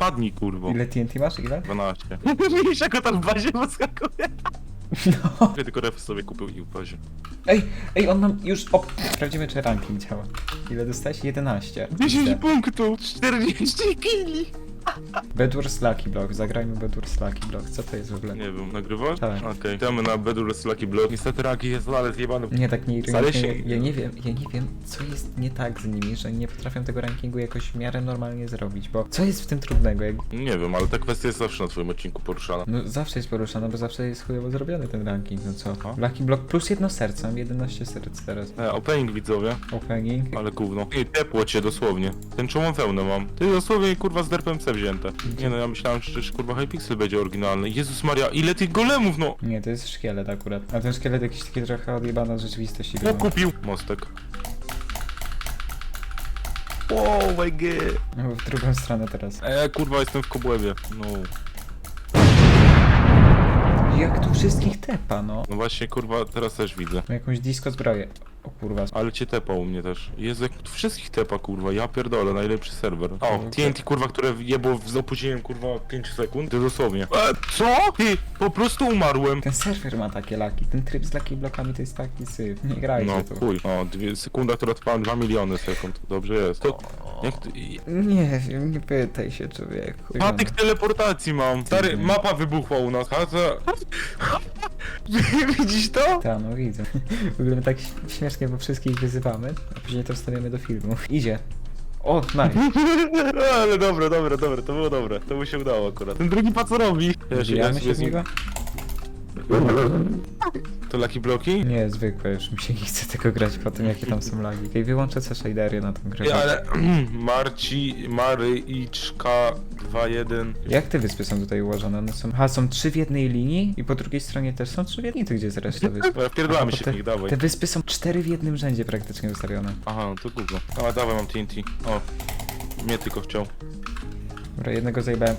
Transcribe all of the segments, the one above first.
spadnij, kurwo. Ile TNT masz? Ile? 12. Widzisz, jak tam w bazie podskakuje? No. Ja tylko ref sobie kupił i w bazie. Ej, ej, on nam już... O, sprawdzimy czy ranking działa. Ile dostałeś? 11. 10 punktów, 40 kili. Bedwars Lucky Block, zagrajmy Bedwars Lucky Block. Co to jest w ogóle? Nie wiem, nagrywasz? Tak. Okej. Witamy na Bedurus Lucky Block. Niestety Raki jest ale zjebany. Nie, tak nie Wcale się- Ja nie wiem, ja nie wiem, co jest nie tak z nimi, że nie potrafią tego rankingu jakoś w miarę normalnie zrobić, bo co jest w tym trudnego? Jak... Nie wiem, ale ta kwestia jest zawsze na twoim odcinku poruszana. No zawsze jest poruszana, bo zawsze jest chujowo zrobiony ten ranking, no co? Aha. Lucky Block plus jedno serce, mam 11 serc teraz. E, opening widzowie, Opening. ale gówno. Ej, tepło cię dosłownie. Ten czołą wełnę mam. Ty dosłownie kurwa z derpem Wzięte. Nie no, ja myślałem, że przecież kurwa Hypixel będzie oryginalny. Jezus Maria, ile tych golemów no! Nie, to jest szkielet akurat. A ten szkielet jakiś taki trochę odjebany od rzeczywistości. Kto wygląda. kupił? Mostek. Wow, my god. No, w drugą stronę teraz. E, kurwa, jestem w kobłębie. No. Wszystkich tepa, no? No właśnie, kurwa, teraz też widzę. Mam jakąś disco zbroję. O kurwa. Ale cię tepa u mnie też. Jezu, jak wszystkich tepa, kurwa, ja pierdolę, najlepszy serwer. O, Okej. TNT, kurwa, które jebło z opóźnieniem, kurwa, 5 sekund. Ty dosłownie. E, co? Ty, po prostu umarłem. Ten serwer ma takie laki. Ten tryb z laki blokami to jest taki syf. Nie grajcie No, tu. chuj. O, dwie, sekunda, która trwała 2 miliony sekund. Dobrze jest. To, jak ty... Nie wiem, nie pytaj się człowieku. Patyk teleportacji mam. Stary, mapa wybuchła u nas. A co? Widzisz to? Tak, no widzę. W ogóle my tak śmiesznie, bo wszystkich wyzywamy, a później to wstawiamy do filmu. Idzie. O, nice. Ale dobre, dobre, dobre, to było dobre. To mu się udało akurat. Ten drugi pa co robi? Wbijamy się z niego? To Lucky Bloki? Nie, zwykłe, już mi się nie chce tego grać po tym, jakie tam są lagi. Okej, wyłączę co shadery na tą grę. Ej, ale Marci, Maryiczka 2-1. Jak te wyspy są tutaj ułożone? One są... Aha, są trzy w jednej linii i po drugiej stronie też są trzy w jednej, to gdzie jest reszta wysp? Dobra, Wpierdolamy Aha, się bo w nich, dawaj. Te wyspy są cztery w jednym rzędzie praktycznie ustawione. Aha, no to gówno. A, dawaj, mam TNT. O, mnie tylko chciał. Dobra, jednego zajebałem.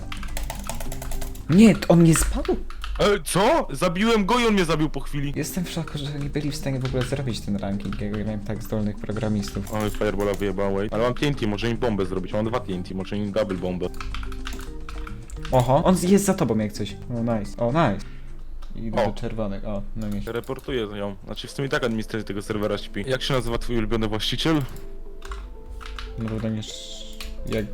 Nie, on nie spadł! E, co? Zabiłem go i on mnie zabił po chwili. Jestem w szoku, że nie byli w stanie w ogóle zrobić ten ranking, jak miałem tak zdolnych programistów. Oj, Firebola wyjebałem. Ale mam TNT, może im bombę zrobić. Mam dwa TNT, może im double bombę. Oho, on jest za tobą jak coś. O, nice. O, nice. Idę O. do czerwonych, o, no nie. Reportuję ją. Znaczy w sumie i tak administrator tego serwera śpi. Jak się nazywa twój ulubiony właściciel? No nie jak...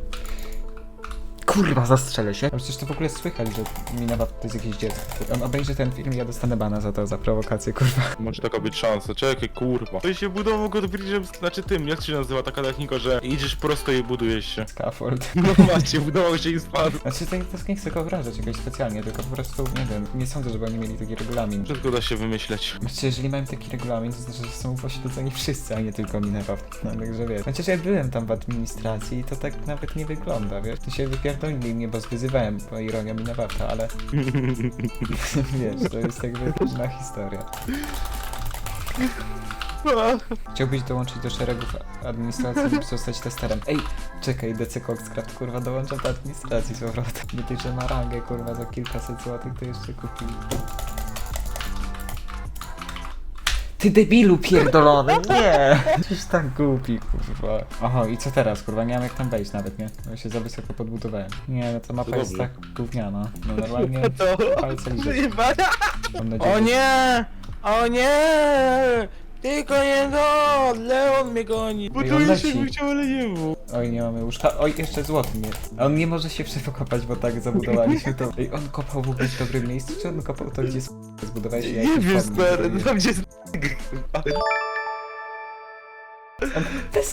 Kurwa, zastrzelę się. A przecież to w ogóle słychać, że Minawa to jest jakieś dziecko. On obejrzy ten film i ja dostanę bana za to, za prowokację, kurwa. Może taka być szansa. Czekaj, kurwa. To się budował go bridge'em, znaczy tym, jak się nazywa taka technika, że idziesz prosto i budujesz się. Scaffold. No właśnie, budował się i spadł. Znaczy, to, to nie chcę go obrażać jakoś specjalnie, tylko po prostu, nie wiem, nie sądzę, żeby oni mieli taki regulamin. Wszystko da się wymyśleć. Znaczy, jeżeli mają taki regulamin, to znaczy, że są upośledzeni wszyscy, a nie tylko Minerva. No, także wiesz. Chociaż ja byłem tam w administracji i to tak nawet nie wygląda, wiesz. To się wypierdolili mnie, bo wyzywałem po ironia Minerva, ale wiesz, to jest jakby inna historia. Chciałbyś dołączyć do szeregów administracji lub zostać testerem. Ej, czekaj, DC Coxcraft, kurwa, dołączam do administracji z powrotem. Nie tylko, że ma rangę, kurwa, za kilkaset złotych, to jeszcze kupił. Ty debilu pierdolony, nie! Jesteś tak głupi, kurwa. Aha, i co teraz, kurwa? Nie mam jak tam wejść nawet, nie? Bo się za wysoko podbudowałem. Nie, no to mapa To jest dobrze. tak gówniana. No normalnie palce liczę. Mam nadzieję, O nie! O nie! Tylko nie to! Leon mnie goni! On Buduję leci. się, bym chciał, ale nie mógł. Oj, nie mamy łóżka. Oj, jeszcze złoty nie. A on nie może się przekopać, bo tak zabudowaliśmy to. Ej, on kopał w ogóle w dobrym miejscu, czy on kopał to, gdzie s- zbudowałeś ja Nie wiem, stary, tam gdzie jest...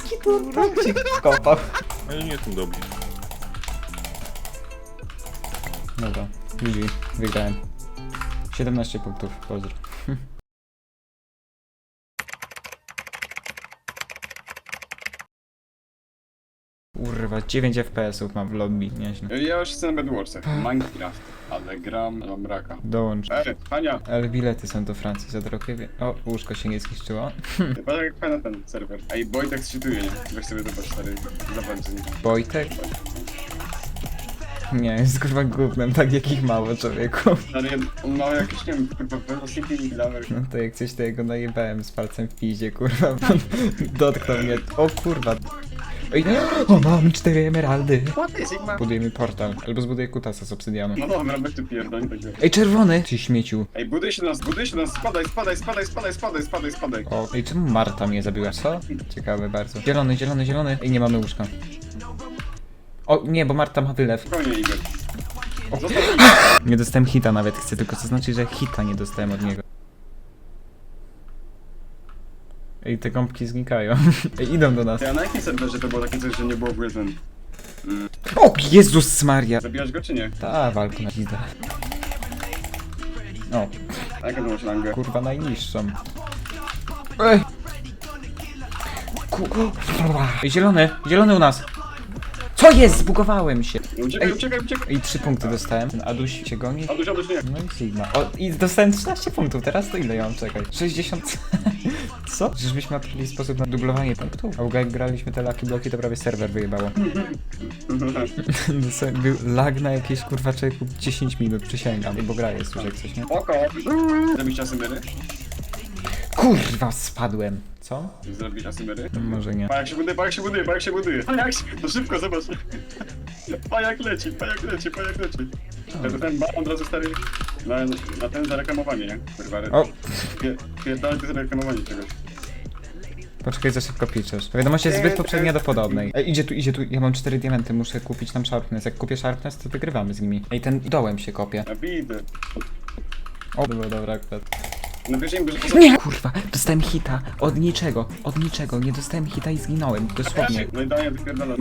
Kitu on tam gdzie kopał. Ale nie jestem dobry. Dobra, GG, wygrałem. 17 punktów, pozdro. Kurwa, 9 FPS-ów mam w lobby, nieźle. Ja już jestem na Bedwarsach. Minecraft, ale gram na mraka. Dołącz. Ej, Hania, Ale bilety są do Francji za drogie. O, łóżko się nie zniszczyło. patrz jak fajny ten serwer. Ej, Wojtek zczytuje, nie? Weź sobie zobacz, stary. Zobacz z nim. Wojtek? Nie, jest kurwa gównem, tak jakich mało człowieku. Stary, on ma jakieś, nie wiem, kurwa, velocity. No to jak coś to ja go najebałem z palcem w piździe, kurwa. Dotknął mnie. O kurwa. Ej, o, mam cztery emeraldy. What is Sigma? Budujemy portal, albo zbuduję kutasa z obsydianu. No dobra, weź tu pierdolę tego. Ej, czerwony! Ty śmieciu. Ej, buduj się nas, buduj się nas, spadaj, spadaj, spadaj, spadaj, spadaj, spadaj, spadaj. O, ej, czemu Marta mnie zabiła? Co? Ciekawe bardzo. Zielony, zielony, zielony. Ej, nie mamy łóżka. O, nie, bo Marta ma wylew. Igor. Nie dostałem hita nawet, chcę tylko zaznaczyć, że hita nie dostałem od niego. Ej, te gąbki znikają. Ej, idą do nas. A na jakim serwerze to było takie coś, że nie było Grizzly? O, Jezus Maria! Zabijasz go czy nie? Ta walka na pizdę. O, A jaką masz langę? kurwa najniższą. Ej! Kurwa! Ej, zielony! Zielony u nas! Co jest? Zbugowałem się! Uciekaj, Ej. uciekaj, uciekaj. I trzy punkty dostałem. Ten Aduś się goni. Aduś, Aduś, nie. No i Sigma. O, i dostałem 13 punktów, teraz to ile ja mam czekać? 60... Co? Czyżbyśmy odkryli sposób na dublowanie punktów? A jak graliśmy te laki bloki, to prawie serwer wyjebało. Był lag na jakieś kurwa czeku 10 minut, przysięgam. Bo gra jest już jak coś, nie? Oko. Zrobisz asymery? Kurwa, spadłem. Co? Zrobisz asymery? Może nie. Pajak się buduje, pajak się buduje, pajak się buduje. Pajak się... To szybko, zobacz. Pajak leci, pajak leci, pajak leci. To ten balon od razu stary... Na, na ten zareklamowanie, nie? Kurwa, O, Pie- Pierdolę to zareklamowanie czegoś. poczekaj, za szybko piszesz. Wiadomość jest zbyt poprzednia do podobnej. Ej, idzie tu, idzie tu. Ja mam 4 diamenty, muszę kupić tam sharpness. Jak kupię sharpness, to wygrywamy z nimi. Ej, ten dołem się kopie. Widzę. O, było dobra akurat. Że to są... Nie! Kurwa, dostałem hita. Od niczego, od niczego. Nie dostałem hita i zginąłem. Dosłownie. No i.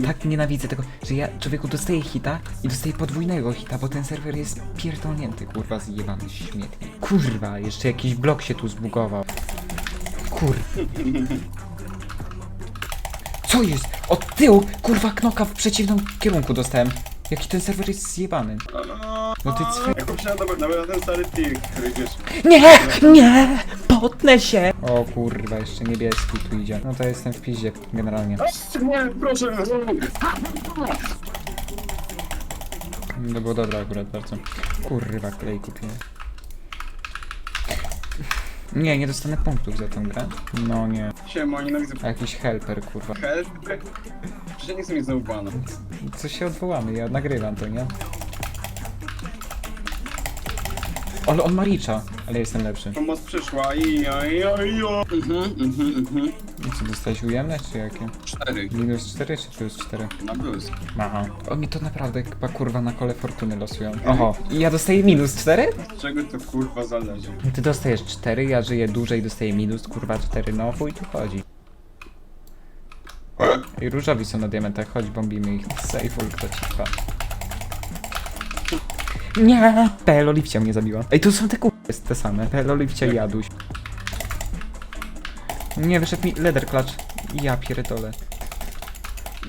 Tak nienawidzę tego, że ja człowieku dostaję hita i dostaję podwójnego hita, bo ten serwer jest pierdolnięty, kurwa, zjebany śmietnik. Kurwa, jeszcze jakiś blok się tu zbugował. Kur... Co jest? Od tyłu, kurwa, knoka w przeciwnym kierunku dostałem. Jaki ten serwer jest zjebany. No ty cwe... Jak nawet, nawet na ten stary tik, który wiesz... Nie! Nie! Potnę się! O kurwa, jeszcze niebieski tu idzie. No to jestem w piździe, generalnie. Nie, proszę! To było dobre akurat bardzo. Kurwa, klej kupiłem. Nie, nie dostanę punktów za tą grę. No nie. Siema, nienawidzę... A jakiś helper, kurwa. Help? Ja nie znowu bana. Co się odwołamy? Ja nagrywam to, nie? Ale on ma ricza, ale jestem lepszy. Pomoc przyszła i ja, i ja, i ja. Mhm, mhm, mhm. I co, dostałeś ujemne, czy jakie? Cztery. Minus 4 czy plus 4? Na plus. Aha. Oni to naprawdę chyba kurwa na kole fortuny losują. Oho. I ja dostaję minus 4? Z czego to kurwa zależy? Ty dostajesz 4, ja żyję dłużej, dostaję minus, kurwa 4, no chuj tu chodzi. I różowi są na diamentach, chodź bombimy ich. Safe kto ci trwa. Nie! PL mnie zabiła. Ej, tu są te ku... te same. PL i Jaduś. Nie, wyszedł mi leather clutch. Ja pierdolę.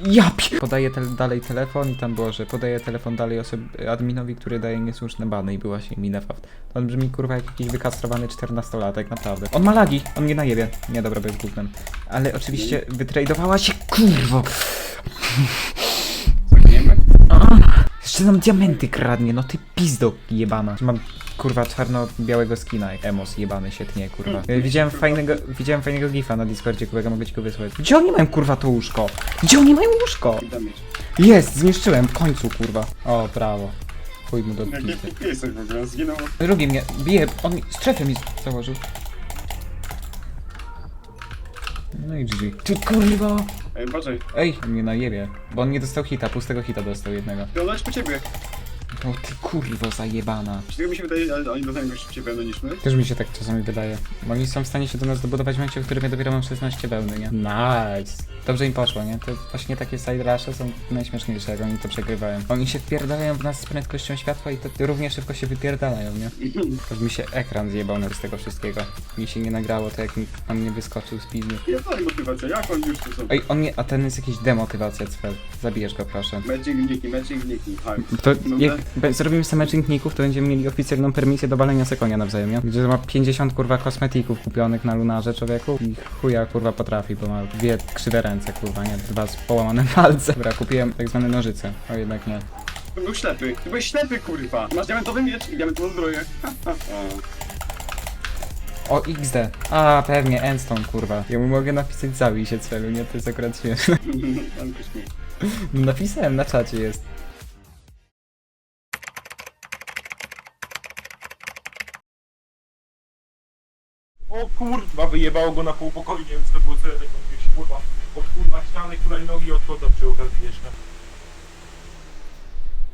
Ja pier... Podaję te dalej telefon i tam było, że podaję telefon dalej osob- adminowi, który daje niesłuszne bany i była się Minefaft. On brzmi kurwa jak jakiś wykastrowany 14-latek, naprawdę. On ma lagi, on mnie najebie. Nie, dobra, bez gównem. Ale oczywiście wytradowała się, kurwo. Jeszcze nam diamenty kradnie, no ty pizdo jebana. Mam kurwa czarno-białego skina, emos jebany się tnie, kurwa. Ja Widziałem fajnego, widziałem fajnego gifa na Discordzie, którego mogę ci go wysłać. Gdzie oni mają kurwa to łóżko? Gdzie oni mają łóżko? Jest, zniszczyłem, w końcu kurwa. O, brawo. Chuj mu do Jakie pizdy. piki jesteś w ogóle? Zginął. Drugi mnie, bije, on mi, strefę mi założył. No i GG. Ty kurwa! Ej, patrzaj. Ej, mnie najebie, bo on nie dostał hita, pustego hita dostał jednego. To po ciebie. O ty kurwo zajebana. Czy tego mi się wydaje, ale oni dostają go szybciej pełno niż my? Też mi się tak czasami wydaje. Bo Oni są w stanie się do nas dobudować w momencie, w którym ja dopiero mam 16 wełny, nie? Nice. Dobrze im poszło, nie? To właśnie takie side rushe są najśmieszniejsze, jak oni to przegrywają. Oni się wpierdalają w nas z prędkością światła i to równie szybko się wypierdalają, nie? Aż mi się ekran zjebał z tego wszystkiego. Mi się nie nagrało to, jak mi, on nie wyskoczył z pizdy. Ja to motywacja, jak on już tu są? Ej, on nie, a ten jest jakiś demotywacja, Cfel. Zabijesz go, proszę. Magic Niki, Magic Niki, hype. To Dobra. jak be- zrobimy same czynniki, to będziemy mieli oficjalną permisję do balenia sekonia nawzajem, nie? Gdzie ma 50 kurwa kosmetików kupionych na lunarze człowieku i chuja kurwa potrafi, bo ma dwie krzywe ręce kurwa, nie? Dwa z połamane palce. Dobra, kupiłem tak zwane nożyce, o jednak nie. Był ślepy. Ty byłeś ślepy, kurwa. Masz diamentowy miecz i diamentową zbroję. Ha, ha, ha. O, XD. A, pewnie, Enstone, kurwa. Ja mu mogę napisać zabij się celu, nie? To jest akurat śmieszne. Mi. No napisałem, na czacie jest. O kurwa, wyjebało go na pół pokoju, nie wiem co to było, co ja taką gdzieś kurwa, od kurwa ściany, hulajnogi od kota przy okazji jeszcze.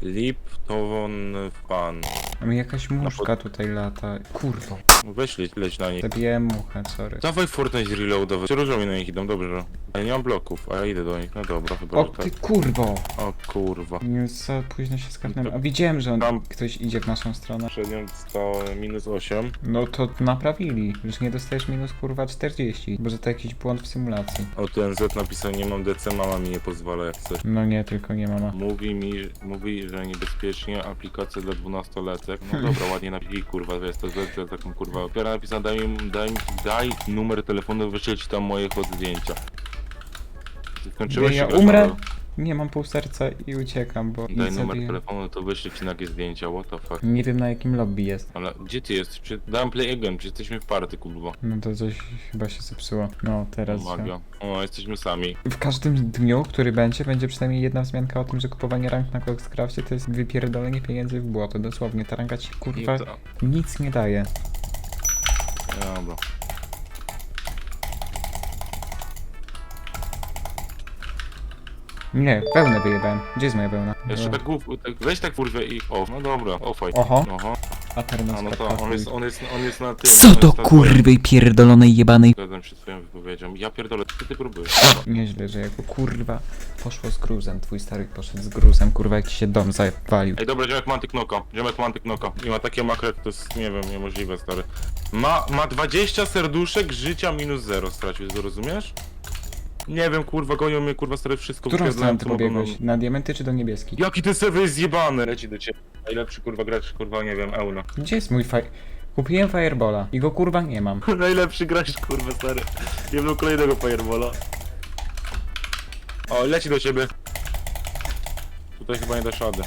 Lipton fan. A mi jakaś muszka tutaj lata. Kurwa. Weź leć, leć na nich. Zabiłem muchę, sorry. Dawaj Fortnite reloadować. Różowi na nich idą, dobrze. Ja nie mam bloków, a ja idę do nich. No dobra, chyba O że tak. ty kurwo! O kurwa. Nie, za późno się skapnąłem. A widziałem, że on, Tam- ktoś idzie w naszą stronę. Przednią to minus 8. No to naprawili. Już nie dostajesz minus kurwa 40. Może to jakiś błąd w symulacji. O tu NZ napisał, nie mam DC, mama mi nie pozwala jak chcesz. No nie, tylko nie mama. Mówi mi, mówi, że niebezpiecznie, aplikacja dla 12-letek. No dobra, ładnie napisali, kurwa, wiesz, to jest taką kurwa. Opiera napisała, daj mi, daj, mi- daj numer telefonu, wyślę ci tam moje hot zdjęcia. Ty skończyłeś Ja się umrę. grać, Nie mam pół serca i uciekam, bo Daj numer zabiję. telefonu, to wyślę ci nagie zdjęcia, what the fuck. Nie wiem na jakim lobby jest. Ale gdzie ty jesteś? Czy- Dałem play again, czy jesteśmy w party, kurwa. No to coś chyba się zepsuło. No teraz. Magia. O, jesteśmy sami. W każdym dniu, który będzie, będzie przynajmniej jedna wzmianka o tym, że kupowanie rank na Coxcrafcie to jest wypierdolenie pieniędzy w błoto. Dosłownie, ta ranka ci kurwa I to- nic nie daje. Dobra. Nie, wełnę wyjebałem. Gdzie jest moja wełna? Jeszcze tak głów, tak, weź tak kurwę i o, no dobra, ofaj. Oho. Oho. A no to, on jest, on jest, on jest na tym. Co on do jest na- kurwej pierdolonej jebanej Zgadzam się z twoją wypowiedzią. Ja pierdolę, co ty próbujesz? Nieźle, że jako kurwa poszło z gruzem. Twój stary poszedł z gruzem, kurwa jak ci się dom zapalił. Ej, dobra, ziomek ma antyknoko. Ziomek ma antyknoko. I ma takie makre, to jest, nie wiem, niemożliwe, stary. Ma, ma 20 serduszek, życia minus 0 stracił, zrozumiesz? Nie wiem, kurwa, gonią mnie, kurwa, stary, wszystko Którą stronę ty pobiegłeś? Na diamenty czy do niebieskich? Jaki ten serwer jest zjebany? Leci do ciebie. Najlepszy, kurwa, gracz, kurwa, nie wiem, Euna. Gdzie jest mój faj... Kupiłem Firebola i go kurwa nie mam. Najlepszy gracz, kurwa, stary. Nie wiem, kolejnego firebola. O, leci do ciebie. Tutaj chyba nie dasz rady.